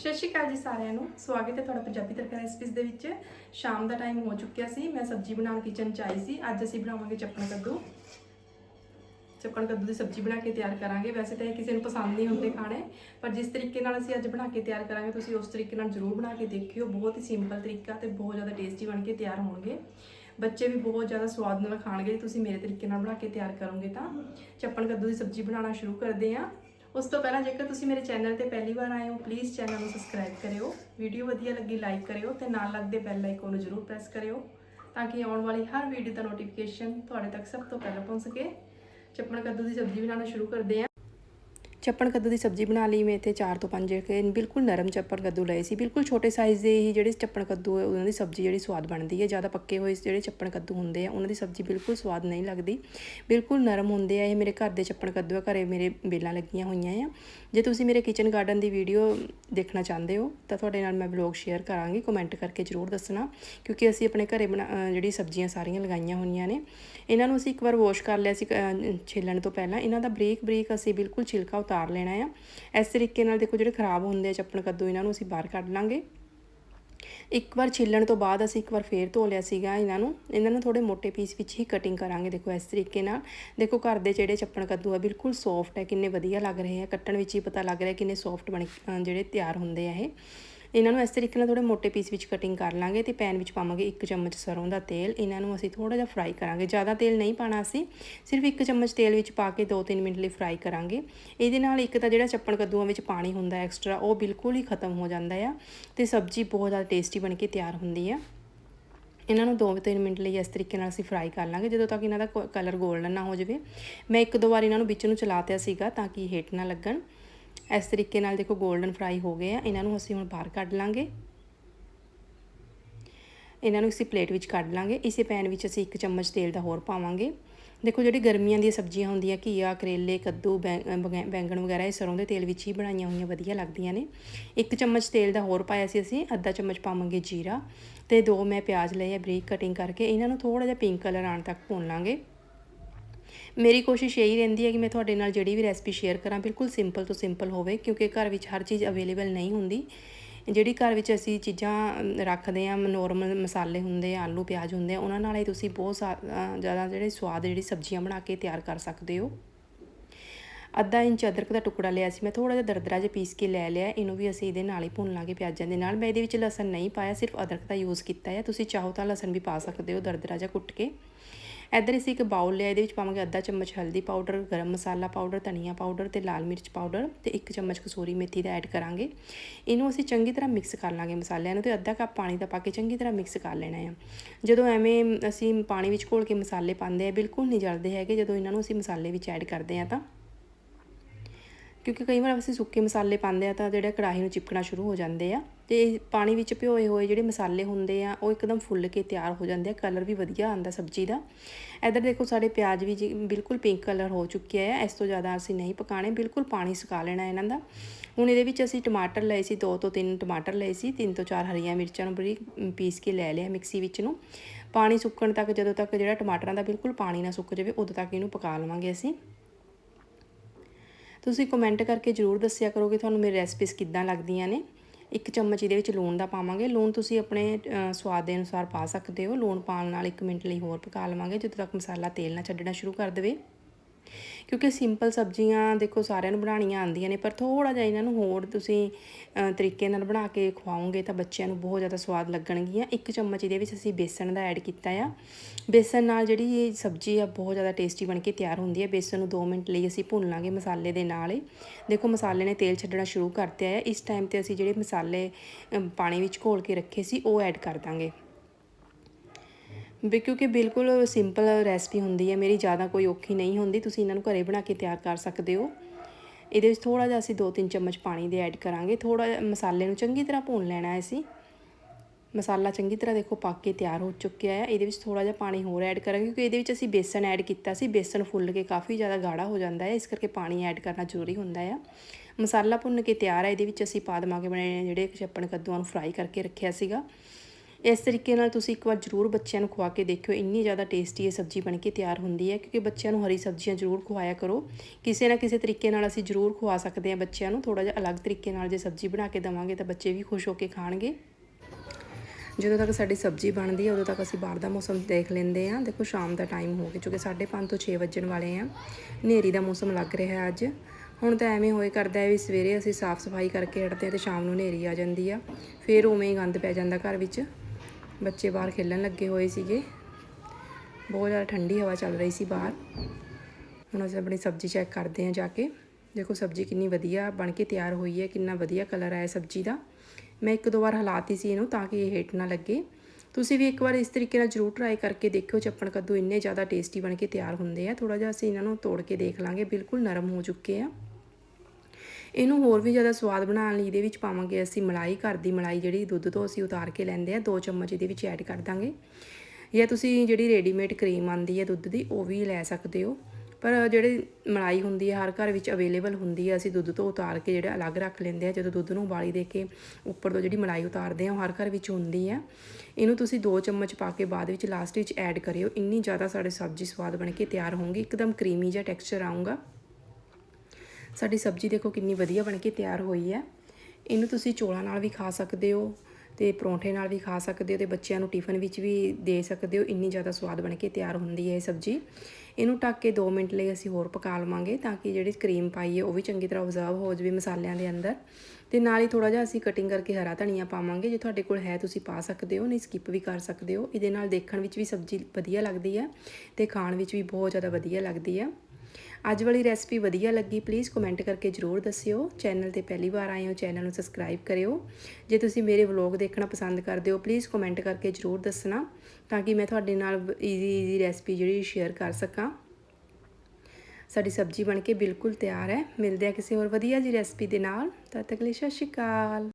ਸਤਿ ਸ਼੍ਰੀ ਅਕਾਲ ਜੀ ਸਾਰਿਆਂ ਨੂੰ। ਸਵਾਗਤ ਹੈ ਤੁਹਾਡਾ ਪੰਜਾਬੀ ਤੜਕਾ ਰੈਸਪੀਜ਼ ਦੇ ਵਿੱਚ। ਸ਼ਾਮ ਦਾ ਟਾਈਮ ਹੋ ਚੁੱਕਿਆ ਸੀ, ਮੈਂ ਸਬਜ਼ੀ ਬਣਾਉਣ ਕਿਚਨ ਚ ਆਈ ਸੀ। ਅੱਜ ਅਸੀਂ ਬਣਾਵਾਂਗੇ ਚੱਪਣ ਕੱਦੂ। ਚੱਪਣ ਕੱਦੂ ਦੀ ਸਬਜ਼ੀ ਬਣਾ ਕੇ ਤਿਆਰ ਕਰਾਂਗੇ। ਵੈਸੇ ਤਾਂ ਇਹ ਕਿਸੇ ਨੂੰ ਪਸੰਦ ਨਹੀਂ ਹੁੰਦੇ ਖਾਣੇ, ਪਰ ਜਿਸ ਤਰੀਕੇ ਨਾਲ ਅਸੀਂ ਅੱਜ ਬਣਾ ਕੇ ਤਿਆਰ ਕਰਾਂਗੇ, ਤੁਸੀਂ ਉਸ ਤਰੀਕੇ ਨਾਲ ਜ਼ਰੂਰ ਬਣਾ ਕੇ ਦੇਖਿਓ। ਬਹੁਤ ਹੀ ਸਿੰਪਲ ਤਰੀਕਾ ਤੇ ਬਹੁਤ ਜ਼ਿਆਦਾ ਟੇਸਟੀ ਬਣ ਕੇ ਤਿਆਰ ਹੋਣਗੇ। ਬੱਚੇ ਵੀ ਬਹੁਤ ਜ਼ਿਆਦਾ ਸਵਾਦ ਨਾਲ ਖਾਣਗੇ। ਤੁਸੀਂ ਮੇਰੇ ਤਰੀਕੇ ਨਾਲ ਬਣਾ ਕੇ ਤਿਆਰ ਕਰੋਗੇ ਤਾਂ। ਚੱਪਣ ਕੱਦੂ ਦੀ ਸਬਜ਼ੀ ਬਣਾਉਣਾ ਸ਼ੁਰੂ ਕਰਦੇ ਹਾਂ। ਉਸ ਤੋਂ ਪਹਿਲਾਂ ਜੇਕਰ ਤੁਸੀਂ ਮੇਰੇ ਚੈਨਲ ਤੇ ਪਹਿਲੀ ਵਾਰ ਆਏ ਹੋ ਪਲੀਜ਼ ਚੈਨਲ ਨੂੰ ਸਬਸਕ੍ਰਾਈਬ ਕਰਿਓ। ਵੀਡੀਓ ਵਧੀਆ ਲੱਗੀ ਲਾਈਕ ਕਰਿਓ ਤੇ ਨਾਲ ਲੱਗਦੇ ਬੈਲ ਆਈਕਨ ਨੂੰ ਜ਼ਰੂਰ ਪ੍ਰੈਸ ਕਰਿਓ ਤਾਂ ਕਿ ਆਉਣ ਵਾਲੀ ਹਰ ਵੀਡੀਓ ਦਾ ਨੋਟੀਫਿਕੇਸ਼ਨ ਤੁਹਾਡੇ ਤੱਕ ਸਭ ਤੋਂ ਪਹਿਲਾਂ ਪਹੁੰਚ ਸਕੇ। ਚੱਪਣ ਕੱਦੂ ਦੀ ਸਬਜ਼ੀ ਬਣਾਉਣਾ ਸ਼ੁਰੂ ਕਰਦੇ ਹਾਂ। ਚੱਪਣ ਕੱਦੂ ਦੀ ਸਬਜ਼ੀ ਬਣਾ ਲਈ ਮੈਂ ਇੱਥੇ 4 ਤੋਂ 5 ਕੇ, ਬਿਲਕੁਲ ਨਰਮ ਚੱਪਣ ਕੱਦੂ ਲਏ ਸੀ, ਬਿਲਕੁਲ ਛੋਟੇ ਸਾਈਜ਼ ਦੇ ਹੀ ਜਿਹੜੇ ਚੱਪਣ ਕੱਦੂ ਹੈ ਉਹਨਾਂ ਦੀ ਸਬਜ਼ੀ ਜਿਹੜੀ ਸਵਾਦ ਬਣਦੀ ਹੈ ਜ਼ਿਆਦਾ ਪੱਕੇ ਹੋਏ ਜਿਹੜੇ ਚੱਪਣ ਕੱਦੂ ਹੁੰਦੇ ਆ, ਉਹਨਾਂ ਦੀ ਸਬਜ਼ੀ ਬਿਲਕੁਲ ਸਵਾਦ ਨਹੀਂ ਲੱਗਦੀ, ਬਿਲਕੁਲ ਨਰਮ ਹੁੰਦੇ ਆ, ਇਹ ਮੇਰੇ ਘਰ ਦੇ ਚੱਪਣ ਕੱਦੂ ਆ, ਘਰੇ ਮੇਰੇ ਬੇਲਾਂ ਲੱਗੀਆਂ ਹੋਈਆਂ ਆ। ਜੇ ਤੁਸੀਂ ਮੇਰੇ ਕਿਚਨ ਗਾਰਡਨ ਦੀ ਵੀਡੀਓ ਦੇਖਣਾ ਚਾਹੁੰਦੇ ਹੋ, ਤਾਂ ਤੁਹਾਡੇ ਨਾਲ ਮੈਂ ਵਲੌਗ ਸ਼ੇਅਰ ਕਰਾਂਗੀ ਕਮੈਂਟ ਕਰਕੇ ਜ਼ਰੂਰ ਦੱਸਣਾ, ਕਿਉਂਕਿ ਅਸੀਂ ਆਪਣੇ ਘਰੇ ਬਣਾ ਜਿਹੜੀ ਸਬਜ਼ੀਆਂ ਸਾਰੀਆਂ ਲਗਾਈਆਂ ਹੋਈਆਂ ਨੇ, ਇਹਨਾਂ ਨੂੰ ਅਸੀਂ ਇੱਕ ਵਾਰ ਵਾਸ਼ ਕਰ ਲਿਆ ਸੀ, ਅਹ ਛਿੱਲਣ ਤੋਂ ਪਹਿਲਾਂ, ਇਹਨਾਂ ਦਾ ਬਰੀਕ ਬਰੀਕ ਅਸੀਂ ਬਿਲਕੁਲ ਛਿਲਕਾ ਉਤਾਰ ਲੈਣਾ ਆ। ਇਸ ਤਰੀਕੇ ਨਾਲ ਦੇਖੋ ਜਿਹੜੇ ਖਰਾਬ ਹੁੰਦੇ ਆ ਚੱਪਣ ਕੱਦੂ, ਇਹਨਾਂ ਨੂੰ ਅਸੀਂ ਬਾਹਰ ਕੱਢ ਲਾਂਗੇ। ਇੱਕ ਵਾਰ ਛਿੱਲਣ ਤੋਂ ਬਾਅਦ ਅਸੀਂ ਇੱਕ ਵਾਰ ਫੇਰ ਧੋ ਲਿਆ ਸੀਗਾ ਇਹਨਾਂ ਨੂੰ। ਇਹਨਾਂ ਨੂੰ ਥੋੜੇ ਮੋٹے ਪੀਸ ਵਿੱਚ ਹੀ ਕਟਿੰਗ ਕਰਾਂਗੇ ਦੇਖੋ ਇਸ ਤਰੀਕੇ ਨਾਲ। ਦੇਖੋ ਘਰ ਦੇ ਜਿਹੜੇ ਚੱਪਣ ਕੱਦੂ ਆ, ਬਿਲਕੁਲ ਸੌਫਟ ਹੈ ਕਿੰਨੇ ਵਧੀਆ ਲੱਗ ਰਹੇ ਆ। ਕੱਟਣ ਵਿੱਚ ਹੀ ਪਤਾ ਲੱਗ ਰਿਹਾ ਕਿੰਨੇ ਸੌਫਟ ਬਣ ਜਿਹੜੇ ਤਿਆਰ ਹੁੰਦੇ ਆ ਇਹ। ਇਹਨਾਂ ਨੂੰ ਇਸ ਤਰੀਕੇ ਨਾਲ ਥੋੜੇ ਮੋٹے ਪੀਸ ਵਿੱਚ ਕਟਿੰਗ ਕਰ ਲਾਂਗੇ ਤੇ ਪੈਨ ਵਿੱਚ ਪਾਵਾਂਗੇ ਇੱਕ ਚਮਚ ਸਰੋਂ ਦਾ ਤੇਲ। ਇਹਨਾਂ ਨੂੰ ਅਸੀਂ ਥੋੜਾ ਜਿਹਾ ਫਰਾਈ ਕਰਾਂਗੇ। ਜ਼ਿਆਦਾ ਤੇਲ ਨਹੀਂ ਪਾਣਾ ਅਸੀਂ, ਸਿਰਫ ਇੱਕ ਚਮਚ ਤੇਲ ਵਿੱਚ ਪਾ ਕੇ 2-3 ਮਿੰਟ ਲਈ ਫਰਾਈ ਕਰਾਂਗੇ। ਇਹਦੇ ਨਾਲ ਇੱਕ ਤਾਂ ਜਿਹੜਾ ਚੱਪਣ ਕੱਦੂਆਂ ਵਿੱਚ ਪਾਣੀ ਹੁੰਦਾ ਐਕਸਟਰਾ ਉਹ ਬਿਲਕੁਲ ਹੀ ਖਤਮ ਹੋ ਜਾਂਦਾ ਆ ਤੇ ਸਬਜ਼ੀ ਬਹੁਤ ਜ਼ਿਆਦਾ ਟੇਸਟੀ ਬਣ ਕੇ ਤਿਆਰ ਹੁੰਦੀ ਆ। ਇਹਨਾਂ ਨੂੰ 2-3 ਮਿੰਟ ਲਈ ਇਸ ਤਰੀਕੇ ਨਾਲ ਅਸੀਂ ਫਰਾਈ ਕਰ ਲਾਂਗੇ। ਜਦੋਂ ਤੱਕ ਇਹਨਾਂ ਦਾ ਕਲਰ ਗੋਲਡਨ ਨਾ ਹੋ ਜਾਵੇ। ਮੈਂ ਇੱਕ ਦੋ ਵਾਰ ਇਹਨਾਂ ਨੂੰ ਵਿੱਚ ਨੂੰ ਚਲਾਤਿਆ ਸੀਗਾ ਤਾਂ ਕਿ ਹੀਟ ਨਾ ਲੱਗਣ। ਇਸ ਤਰੀਕੇ ਨਾਲ ਦੇਖੋ 골ਡਨ ਫਰਾਈ ਹੋ ਗਏ ਆ, ਇਹਨਾਂ ਨੂੰ ਅਸੀਂ ਹੁਣ ਬਾਹਰ ਕੱਢ ਲਾਂਗੇ। ਇਹਨਾਂ ਨੂੰ ਅਸੀਂ ਪਲੇਟ ਵਿੱਚ ਕੱਢ ਲਾਂਗੇ। ਇਸੇ ਪੈਨ ਵਿੱਚ ਅਸੀਂ ਇੱਕ ਚਮਚ ਤੇਲ ਦਾ ਹੋਰ ਪਾਵਾਂਗੇ। ਦੇਖੋ ਜਿਹੜੀ ਗਰਮੀਆਂ ਦੀਆਂ ਸਬਜ਼ੀਆਂ ਹੁੰਦੀਆਂ, ਘੀਆ, ਕਰੇਲੇ, ਕੱਦੂ ਬੈਂਗਣ ਵਗੈਰਾ, ਇਹ ਸਰੋਂ ਦੇ ਤੇਲ ਵਿੱਚ ਹੀ ਬਣਾਈਆਂ ਹੋਈਆਂ ਵਧੀਆ ਲੱਗਦੀਆਂ ਨੇ। ਇੱਕ ਚਮਚ ਤੇਲ ਦਾ ਹੋਰ ਪਾਇਆ ਸੀ ਅਸੀਂ, ਅੱਧਾ ਚਮਚ ਪਾਵਾਂਗੇ ਜੀਰਾ। ਤੇ ਦੋ ਮੈਂ ਪਿਆਜ਼ ਲਏ ਆ ਬਰੀਕ ਕਟਿੰਗ ਕਰਕੇ, ਇਹਨਾਂ ਨੂੰ ਥੋੜਾ ਜਿਹਾ ਪਿੰਕ ਕਲਰ ਆਉਣ ਤੱਕ ਭੁੰਨ ਲਾਂਗੇ। ਮੇਰੀ ਕੋਸ਼ਿਸ਼ ਇਹੀ ਰਹਿੰਦੀ ਹੈ ਕਿ ਮੈਂ ਤੁਹਾਡੇ ਨਾਲ ਜਿਹੜੀ ਵੀ ਰੈਸਪੀ ਸ਼ੇਅਰ ਕਰਾਂ, ਬਿਲਕੁਲ ਸਿੰਪਲ ਤੋਂ ਸਿੰਪਲ ਹੋਵੇ, ਕਿਉਂਕਿ ਘਰ ਵਿੱਚ ਹਰ ਚੀਜ਼ ਅਵੇਲੇਬਲ ਨਹੀਂ ਹੁੰਦੀ। ਜਿਹੜੀ ਘਰ ਵਿੱਚ ਅਸੀਂ ਚੀਜ਼ਾਂ ਰੱਖਦੇ ਆ ਨੋਰਮਲ ਮਸਾਲੇ ਹੁੰਦੇ ਆ, ਆਲੂ, ਪਿਆਜ਼ ਹੁੰਦੇ ਆ, ਉਹਨਾਂ ਨਾਲ ਹੀ ਤੁਸੀਂ ਬਹੁਤ ਜ਼ਿਆਦਾ ਜਿਹੜੇ ਸਵਾਦ, ਜਿਹੜੀ ਸਬਜ਼ੀਆਂ ਬਣਾ ਕੇ ਤਿਆਰ ਕਰ ਸਕਦੇ ਹੋ। ਅੱਧਾ ਇੰਚ ਅਦਰਕ ਦਾ ਟੁਕੜਾ ਲਿਆ ਸੀ, ਮੈਂ ਥੋੜਾ ਜਿਹਾ ਦਰਦਰਾ ਜਿਹਾ ਪੀਸ ਕੇ ਲੈ ਲਿਆ, ਇਹਨੂੰ ਵੀ ਅਸੀਂ ਇਹਦੇ ਨਾਲ ਹੀ ਭੁੰਨ ਲਾਂਗੇ ਪਿਆਜ਼ਾਂ ਦੇ ਨਾਲ। ਮੈਂ ਇਹਦੇ ਵਿੱਚ ਲਸਣ ਨਹੀਂ ਪਾਇਆ, ਸਿਰਫ ਅਦਰਕ ਦਾ ਯੂਜ਼ ਕੀਤਾ ਹੈ ਤੁਸੀਂ ਚਾਹੋ ਤਾਂ ਲਸਣ ਵੀ ਪਾ ਸਕਦੇ ਹੋ ਦਰਦਰਾ ਜਿਹਾ ਕੁੱਟ ਕੇ। ਇੱਧਰ ਅਸੀਂ ਇੱਕ ਬਾਉਲ ਲਿਆ, ਇਹਦੇ ਵਿੱਚ ਪਾਵਾਂਗੇ ਅੱਧਾ ਚਮਚ ਹਲਦੀ ਪਾਊਡਰ ਗਰਮ ਮਸਾਲਾ ਪਾਊਡਰ ਧਨੀਆ ਪਾਊਡਰ ਤੇ ਲਾਲ ਮਿਰਚ ਪਾਊਡਰ ਤੇ ਇੱਕ ਚਮਚ ਕਸੂਰੀ ਮੇਥੀ ਦਾ ਐਡ ਕਰਾਂਗੇ। ਇਹਨੂੰ ਅਸੀਂ ਚੰਗੀ ਤਰ੍ਹਾਂ ਮਿਕਸ ਕਰ ਲਾਂਗੇ ਮਸਾਲਿਆਂ ਨੂੰ ਤੇ ਅੱਧਾ ਕੱਪ ਪਾਣੀ ਦਾ ਪਾ ਕੇ ਚੰਗੀ ਤਰ੍ਹਾਂ ਮਿਕਸ ਕਰ ਲੈਣਾ ਹੈ ਜਦੋਂ ਐਵੇਂ ਅਸੀਂ ਪਾਣੀ ਵਿੱਚ ਘੋਲ ਕੇ ਮਸਾਲੇ ਪਾਉਂਦੇ ਆ, ਬਿਲਕੁਲ ਨਹੀਂ ਜਲਦੇ ਹੈਗੇ, ਜਦੋਂ ਇਹਨਾਂ ਨੂੰ ਅਸੀਂ ਮਸਾਲੇ ਵਿੱਚ ਐਡ ਕਰਦੇ ਆ ਤਾਂ। ਕਿਉਂਕਿ ਕਈ ਵਾਰ ਅਸੀਂ ਸੁੱਕੇ ਮਸਾਲੇ ਪਾਉਂਦੇ ਆ ਤਾਂ ਜਿਹੜਾ ਕੜਾਹੀ ਨੂੰ ਚਿਪਕਣਾ ਸ਼ੁਰੂ ਹੋ ਜਾਂਦੇ ਆ ਤੇ ਪਾਣੀ ਵਿੱਚ ਭਿਓਏ ਹੋਏ ਜਿਹੜੇ ਮਸਾਲੇ ਹੁੰਦੇ ਆ, ਉਹ ਇੱਕਦਮ ਫੁੱਲ ਕੇ ਤਿਆਰ ਹੋ ਜਾਂਦੇ ਆ, ਕਲਰ ਵੀ ਵਧੀਆ ਆਉਂਦਾ ਸਬਜ਼ੀ ਦਾ। ਇੱਧਰ ਦੇਖੋ ਸਾਡੇ ਪਿਆਜ਼ ਵੀ ਜੀ ਬਿਲਕੁਲ ਪਿੰਕ ਕਲਰ ਹੋ ਚੁੱਕਿਆ ਆ, ਇਸ ਤੋਂ ਜ਼ਿਆਦਾ ਅਸੀਂ ਨਹੀਂ ਪਕਾਣੇ, ਬਿਲਕੁਲ ਪਾਣੀ ਸੁਕਾ ਲੈਣਾ ਇਹਨਾਂ ਦਾ। ਹੁਣ ਇਹਦੇ ਵਿੱਚ ਅਸੀਂ ਟਮਾਟਰ ਲਏ ਸੀ 2 ਤੋਂ 3 ਟਮਾਟਰ ਲਏ ਸੀ 3 ਤੋਂ 4 ਹਰੀਆਂ ਮਿਰਚਾਂ ਨੂੰ ਬਰੀਕ ਪੀਸ ਕੇ ਲੈ ਲਿਆ ਮਿਕਸੀ ਵਿੱਚ ਨੂੰ। ਪਾਣੀ ਸੁੱਕਣ ਤੱਕ, ਜਦੋਂ ਤੱਕ ਜਿਹੜਾ ਟਮਾਟਰਾਂ ਦਾ ਬਿਲਕੁਲ ਪਾਣੀ ਨਾ ਸੁੱਕ ਜਾਵੇ, ਉਦੋਂ ਤੱਕ ਇਹਨੂੰ ਪਕਾ ਲਵਾਂਗੇ ਅਸੀਂ। ਤੁਸੀਂ ਕਮੈਂਟ ਕਰਕੇ ਜ਼ਰੂਰ ਦੱਸਿਆ ਕਰੋ ਕਿ ਤੁਹਾਨੂੰ ਮੇਰੀ ਰੈਸਪੀਸ ਕਿੱਦਾਂ ਲੱਗਦੀਆਂ ਨੇ। ਇੱਕ ਚਮਚ ਇਹਦੇ ਵਿੱਚ ਲੂਣ ਦਾ ਪਾਵਾਂਗੇ। ਲੂਣ ਤੁਸੀਂ ਆਪਣੇ ਸਵਾਦ ਦੇ ਅਨੁਸਾਰ ਪਾ ਸਕਦੇ ਹੋ। ਲੂਣ ਪਾਉਣ ਨਾਲ 1 ਮਿੰਟ ਲਈ ਹੋਰ ਪਕਾ ਲਵਾਂਗੇ। ਜਦੋਂ ਤੱਕ ਮਸਾਲਾ ਤੇਲ ਨਾ ਛੱਡਣਾ ਸ਼ੁਰੂ ਕਰ ਦੇਵੇ। ਕਿਉਂਕਿ ਸਿੰਪਲ ਸਬਜ਼ੀਆਂ ਦੇਖੋ ਸਾਰਿਆਂ ਨੂੰ ਬਣਾਉਣੀਆਂ ਆਉਂਦੀਆਂ ਨੇ, ਪਰ ਥੋੜਾ ਜਿਹਾ ਇਹਨਾਂ ਨੂੰ ਹੋਰ ਤੁਸੀਂ ਤਰੀਕੇ ਨਾਲ ਬਣਾ ਕੇ ਖਵਾਓਗੇ ਤਾਂ ਬੱਚਿਆਂ ਨੂੰ ਬਹੁਤ ਜ਼ਿਆਦਾ ਸਵਾਦ ਲੱਗਣਗੀਆਂ। ਇੱਕ ਚਮਚ ਇਹਦੇ ਵਿੱਚ ਅਸੀਂ ਬੇਸਣ ਦਾ ਐਡ ਕੀਤਾ ਆ। ਬੇਸਣ ਨਾਲ ਜਿਹੜੀ ਇਹ ਸਬਜ਼ੀ ਆ, ਬਹੁਤ ਜ਼ਿਆਦਾ ਟੇਸਟੀ ਬਣ ਕੇ ਤਿਆਰ ਹੁੰਦੀ ਹੈ ਬੇਸਣ ਨੂੰ 2 ਮਿੰਟ ਲਈ ਅਸੀਂ ਭੁੰਨ ਲਾਂਗੇ ਮਸਾਲੇ ਦੇ ਨਾਲ ਹੀ। ਦੇਖੋ ਮਸਾਲੇ ਨੇ ਤੇਲ ਛੱਡਣਾ ਸ਼ੁਰੂ ਕਰਤੇ ਆ। ਇਸ ਟਾਈਮ ਤੇ ਅਸੀਂ ਜਿਹੜੇ ਮਸਾਲੇ ਪਾਣੀ ਵਿੱਚ ਘੋਲ ਕੇ ਰੱਖੇ ਸੀ, ਉਹ ਐਡ ਕਰ ਦਾਂਗੇ। ਵੀ ਕਿਉਂਕਿ ਬਿਲਕੁਲ ਸਿੰਪਲ ਰੈਸਪੀ ਹੁੰਦੀ ਹੈ, ਮੇਰੀ ਜ਼ਿਆਦਾ ਕੋਈ ਔਖੀ ਨਹੀਂ ਹੁੰਦੀ, ਤੁਸੀਂ ਇਹਨਾਂ ਨੂੰ ਘਰੇ ਬਣਾ ਕੇ ਤਿਆਰ ਕਰ ਸਕਦੇ ਹੋ। ਇਹਦੇ ਵਿੱਚ ਥੋੜਾ ਜਿਹਾ ਅਸੀਂ 2-3 ਚਮਚ ਪਾਣੀ ਦੇ ਐਡ ਕਰਾਂਗੇ ਥੋੜਾ ਮਸਾਲੇ ਨੂੰ ਚੰਗੀ ਤਰ੍ਹਾਂ ਭੁੰਨ ਲੈਣਾ ਹੈ ਅਸੀਂ। ਮਸਾਲਾ ਚੰਗੀ ਤਰ੍ਹਾਂ ਦੇਖੋ ਪੱਕ ਕੇ ਤਿਆਰ ਹੋ ਚੁੱਕਿਆ ਹੈ, ਇਹਦੇ ਵਿੱਚ ਥੋੜਾ ਜਿਹਾ ਪਾਣੀ ਹੋਰ ਐਡ ਕਰਾਂਗੇ, ਕਿਉਂਕਿ ਇਹਦੇ ਵਿੱਚ ਅਸੀਂ ਬੇਸਨ ਐਡ ਕੀਤਾ ਸੀ, ਬੇਸਨ ਫੁੱਲ ਕੇ ਕਾਫੀ ਜ਼ਿਆਦਾ ਗਾੜਾ ਹੋ ਜਾਂਦਾ ਹੈ, ਇਸ ਕਰਕੇ ਪਾਣੀ ਐਡ ਕਰਨਾ ਜ਼ਰੂਰੀ ਹੁੰਦਾ ਹੈ। ਮਸਾਲਾ ਭੁੰਨ ਕੇ ਤਿਆਰ ਹੈ, ਇਹਦੇ ਵਿੱਚ ਅਸੀਂ ਪਾ ਦਵਾਂਗੇ ਬਣੇ ਜਿਹੜੇ ਚੱਪਣ ਕੱਦੂਆਂ ਨੂੰ ਫਰਾਈ ਕਰਕੇ ਰੱਖਿਆ ਸੀਗਾ। ਇਸ ਤਰੀਕੇ ਨਾਲ ਤੁਸੀਂ ਇੱਕ ਵਾਰ ਜ਼ਰੂਰ ਬੱਚਿਆਂ ਨੂੰ ਖਵਾ ਕੇ ਦੇਖਿਓ, ਇੰਨੀ ਜ਼ਿਆਦਾ ਟੇਸਟੀ ਇਹ ਸਬਜ਼ੀ ਬਣ ਕੇ ਤਿਆਰ ਹੁੰਦੀ ਹੈ, ਕਿਉਂਕਿ ਬੱਚਿਆਂ ਨੂੰ ਹਰੀ ਸਬਜ਼ੀਆਂ ਜ਼ਰੂਰ ਖਵਾਇਆ ਕਰੋ। ਕਿਸੇ ਨਾ ਕਿਸੇ ਤਰੀਕੇ ਨਾਲ ਅਸੀਂ ਜ਼ਰੂਰ ਖਵਾ ਸਕਦੇ ਹਾਂ ਬੱਚਿਆਂ ਨੂੰ ਥੋੜਾ ਜਿਹਾ ਅਲੱਗ ਤਰੀਕੇ ਨਾਲ ਜੇ ਸਬਜ਼ੀ ਬਣਾ ਕੇ ਦੇਵਾਂਗੇ ਤਾਂ ਬੱਚੇ ਵੀ ਖੁਸ਼ ਹੋ ਕੇ ਖਾਣਗੇ। ਜਦੋਂ ਤੱਕ ਸਾਡੀ ਸਬਜ਼ੀ ਬਣਦੀ ਹੈ, ਉਦੋਂ ਤੱਕ ਅਸੀਂ ਬਾਹਰ ਦਾ ਮੌਸਮ ਦੇਖ ਲੈਂਦੇ ਹਾਂ। ਦੇਖੋ, ਸ਼ਾਮ ਦਾ ਟਾਈਮ ਹੋ ਗਿਆ, ਕਿਉਂਕਿ 5:30 ਤੋਂ 6 ਵੱਜਣ ਵਾਲੇ ਆ ਹਨੇਰੀ ਦਾ ਮੌਸਮ ਲੱਗ ਰਿਹਾ ਅੱਜ। ਹੁਣ ਤਾਂ ਐਵੇਂ ਹੋਏ ਕਰਦਾ ਹੈ ਵੀ ਸਵੇਰੇ ਅਸੀਂ ਸਾਫ਼ ਸਫ਼ਾਈ ਕਰਕੇ ਹਟਦੇ ਹਾਂ ਤੇ ਸ਼ਾਮ ਨੂੰ ਹਨੇਰੀ ਆ ਜਾਂਦੀ ਆ। ਫਿਰ ਉਵੇਂ ਹੀ ਗੰਦ ਪੈ ਜਾਂਦਾ ਘਰ ਵਿੱਚ। ਬੱਚੇ ਬਾਹਰ ਖੇਲਣ ਲੱਗੇ ਹੋਏ ਸੀਗੇ। ਬਹੁਤ ਜ਼ਿਆਦਾ ਠੰਡੀ ਹਵਾ ਚੱਲ ਰਹੀ ਸੀ ਬਾਹਰ। ਹੁਣ ਅਸੀਂ ਆਪਣੀ ਸਬਜ਼ੀ ਚੈੱਕ ਕਰਦੇ ਹਾਂ ਜਾ ਕੇ। ਦੇਖੋ ਸਬਜ਼ੀ ਕਿੰਨੀ ਵਧੀਆ ਬਣ ਕੇ ਤਿਆਰ ਹੋਈ ਹੈ, ਕਿੰਨਾ ਵਧੀਆ ਕਲਰ ਆਇਆ ਸਬਜ਼ੀ ਦਾ। ਮੈਂ ਇੱਕ ਦੋ ਵਾਰ ਹਲਾਤੀ ਸੀ ਇਹਨੂੰ ਤਾਂ ਕਿ ਇਹ ਹੇਠ ਨਾ ਲੱਗੇ। ਤੁਸੀਂ ਵੀ ਇੱਕ ਵਾਰ ਇਸ ਤਰੀਕੇ ਨਾਲ ਜ਼ਰੂਰ ਟਰਾਈ ਕਰਕੇ ਦੇਖਿਓ, ਚੱਪਣ ਕੱਦੂ ਇੰਨੇ ਜ਼ਿਆਦਾ ਟੇਸਟੀ ਬਣ ਕੇ ਤਿਆਰ ਹੁੰਦੇ ਆ। ਥੋੜਾ ਜਿਹਾ ਅਸੀਂ ਇਹਨਾਂ ਨੂੰ ਤੋੜ ਕੇ ਦੇਖ ਲਾਂਗੇ। ਬਿਲਕੁਲ ਨਰਮ ਹੋ ਚੁੱਕੇ ਆ। ਇਹਨੂੰ ਹੋਰ ਵੀ ਜ਼ਿਆਦਾ ਸਵਾਦ ਬਣਾਉਣ ਲਈ ਇਹਦੇ ਵਿੱਚ ਪਾਵਾਂਗੇ ਅਸੀਂ ਮਲਾਈ, ਘਰ ਦੀ ਮਲਾਈ ਜਿਹੜੀ ਦੁੱਧ ਤੋਂ ਅਸੀਂ ਉਤਾਰ ਕੇ ਲੈਂਦੇ ਆ 2 ਚਮਚ ਇਹਦੇ ਵਿੱਚ ਐਡ ਕਰ ਦਾਂਗੇ। ਜਾਂ ਤੁਸੀਂ ਜਿਹੜੀ ਰੈਡੀਮੇਡ ਕਰੀਮ ਆਂਦੀ ਹੈ ਦੁੱਧ ਦੀ, ਉਹ ਵੀ ਲੈ ਸਕਦੇ ਹੋ। ਪਰ ਜਿਹੜੇ ਮਲਾਈ ਹੁੰਦੀ ਹੈ, ਹਰ ਘਰ ਵਿੱਚ ਅਵੇਲੇਬਲ ਹੁੰਦੀ ਹੈ, ਅਸੀਂ ਦੁੱਧ ਤੋਂ ਉਤਾਰ ਕੇ ਜਿਹੜਾ ਅਲੱਗ ਰੱਖ ਲੈਂਦੇ ਆ ਜਦੋਂ ਦੁੱਧ ਨੂੰ ਉਬਾਲੀ ਦੇ ਕੇ ਉੱਪਰ ਤੋਂ ਜਿਹੜੀ ਮਲਾਈ ਉਤਾਰਦੇ ਆ ਉਹ ਹਰ ਘਰ ਵਿੱਚ ਹੁੰਦੀ ਹੈ। ਇਹਨੂੰ ਤੁਸੀਂ 2 ਚਮਚ ਪਾ ਕੇ ਬਾਅਦ ਵਿੱਚ ਲਾਸਟ ਵਿੱਚ ਐਡ ਕਰਿਓ। ਇੰਨੀ ਜ਼ਿਆਦਾ ਸਾਡੇ ਸਬਜ਼ੀ ਸਵਾਦ ਬਣ ਕੇ ਤਿਆਰ ਹੋਊਗੀ, ਇੱਕਦਮ ਕਰੀਮੀ ਜਿਹਾ ਟੈਕਸਚਰ ਆਊਗਾ। ਸਾਡੀ ਸਬਜ਼ੀ ਦੇਖੋ ਕਿੰਨੀ ਵਧੀਆ ਬਣ ਕੇ ਤਿਆਰ ਹੋਈ ਹੈ। ਇਹਨੂੰ ਤੁਸੀਂ ਚੋਲਾਂ ਨਾਲ ਵੀ ਖਾ ਸਕਦੇ ਹੋ ਤੇ ਪਰੌਂਠੇ ਨਾਲ ਵੀ ਖਾ ਸਕਦੇ ਹੋ ਤੇ ਬੱਚਿਆਂ ਨੂੰ ਟਿਫਨ ਵਿੱਚ ਵੀ ਦੇ ਸਕਦੇ ਹੋ। ਇੰਨੀ ਜ਼ਿਆਦਾ ਸਵਾਦ ਬਣ ਕੇ ਤਿਆਰ ਹੁੰਦੀ ਹੈ ਇਹ ਸਬਜ਼ੀ। ਇਹਨੂੰ ਢੱਕ ਕੇ 2 ਮਿੰਟ ਲਈ ਅਸੀਂ ਹੋਰ ਪਕਾ ਲਵਾਂਗੇ ਤਾਂ ਕਿ ਜਿਹੜੀ ਕਰੀਮ ਪਾਈ ਹੈ ਉਹ ਵੀ ਚੰਗੀ ਤਰ੍ਹਾਂ ਅਬਜ਼ਰਵ ਹੋ ਜਾਵੇ ਮਸਾਲਿਆਂ ਦੇ ਅੰਦਰ। ਤੇ ਨਾਲ ਹੀ ਥੋੜਾ ਜਿਹਾ ਅਸੀਂ ਕਟਿੰਗ ਕਰਕੇ ਹਰਾ ਧਨੀਆ ਪਾਵਾਂਗੇ। ਜੇ ਤੁਹਾਡੇ ਕੋਲ ਹੈ ਤੁਸੀਂ ਪਾ ਸਕਦੇ ਹੋ, ਨਹੀਂ ਸਕਿਪ ਵੀ ਕਰ ਸਕਦੇ ਹੋ। ਇਹਦੇ ਨਾਲ ਦੇਖਣ ਵਿੱਚ ਵੀ ਸਬਜ਼ੀ ਵਧੀਆ ਲੱਗਦੀ ਹੈ ਤੇ ਖਾਣ ਵਿੱਚ ਵੀ ਬਹੁਤ ਜ਼ਿਆਦਾ ਵਧੀਆ ਲੱਗਦੀ ਹੈ। ਅੱਜ ਵਾਲੀ ਰੈਸਪੀ ਵਧੀਆ ਲੱਗੀ ਪਲੀਜ਼ ਕਮੈਂਟ ਕਰਕੇ ਜਰੂਰ ਦੱਸਿਓ। ਚੈਨਲ ਤੇ ਪਹਿਲੀ ਵਾਰ ਆਏ ਹੋ ਚੈਨਲ ਨੂੰ ਸਬਸਕ੍ਰਾਈਬ ਕਰਿਓ। ਜੇ ਤੁਸੀਂ ਮੇਰੇ ਵਲੌਗ ਦੇਖਣਾ ਪਸੰਦ ਕਰਦੇ ਹੋ ਪਲੀਜ਼ ਕਮੈਂਟ ਕਰਕੇ ਜਰੂਰ ਦੱਸਣਾ, ਤਾਂ ਕਿ ਮੈਂ ਤੁਹਾਡੇ ਨਾਲ ਈਜ਼ੀ ਈਜ਼ੀ ਰੈਸਪੀ ਜਿਹੜੀ ਸ਼ੇਅਰ ਕਰ ਸਕਾਂ। ਸਾਡੀ ਸਬਜ਼ੀ ਬਣ ਕੇ ਬਿਲਕੁਲ ਤਿਆਰ ਹੈ। ਮਿਲਦੇ ਆ ਕਿਸੇ ਹੋਰ ਵਧੀਆ ਜੀ ਰੈਸਪੀ ਦੇ ਨਾਲ। ਤਦ ਤੱਕ ਲਈ ਸਤਿ ਸ਼੍ਰੀ ਅਕਾਲ।